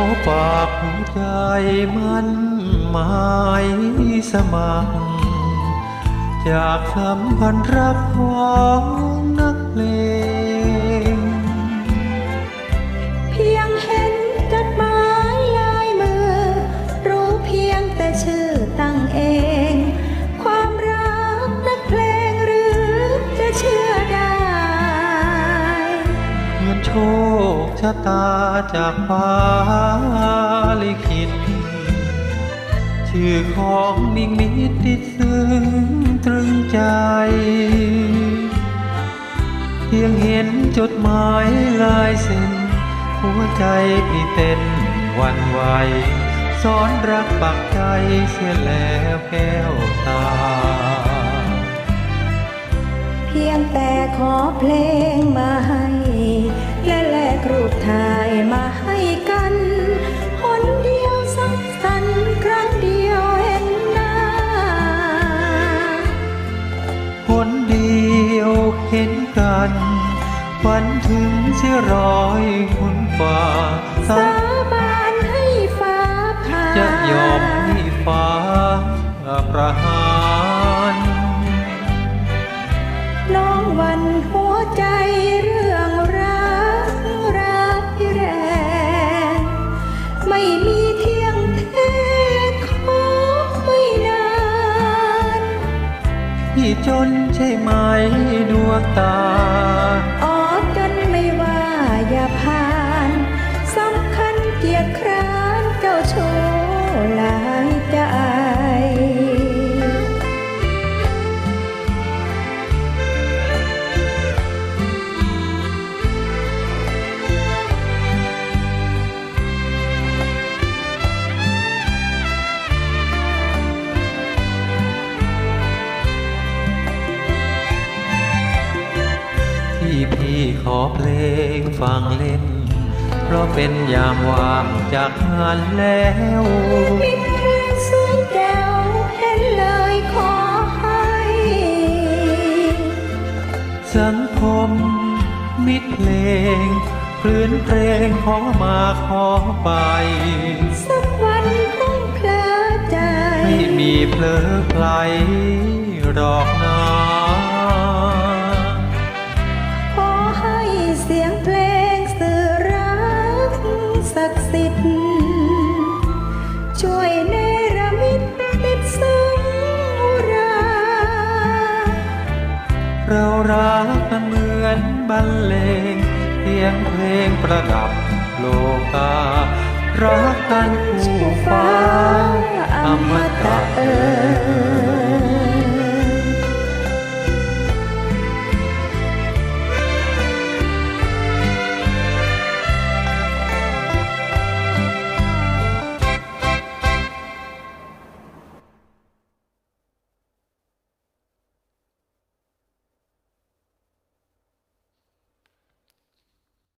อฝากหัวใจมันหมายสมัครจากคำพันรักของนักเลง ชะตาจากฟ้าลิขิต ชื่อของนิ่งนิดติดซึ้งตรึงใจ เพียงเห็นจดหมายลายเส้น หัวใจพี่เต้นวันไหวสอนรักปักใจเสียแล้วแก้วตา เพียงแต่ขอเพลงมา นถึงเสียร้อยคุณฟ้าสาสาบานให้ฟ้าผ่าจะยอมให้ฟ้าประหารน้องหวันหัวใจเรื่องรักรักที่แรงไม่มีเที่ยงแท้ขอไม่นานพี่จนใช่ไหมดวงตา พี่ขอเพลงฟังเล่น เพราะเป็นยามว่างจากงานแล้วมิตรเพลงสวยแก้วเห็นเลยขอให้ สังคมมิตรเพลงคลื่นเพลงขอมาขอไปสักวันคงเพลอใจไม่มีเพลอไพลดอก ศักดิ์สิทธิ์ช่วยเนรมิตติดสังรา เรารักกันเหมือนบรรเลงเพียงเพลงประดับโลกา รักกันคู่ฟ้าอมตะเออ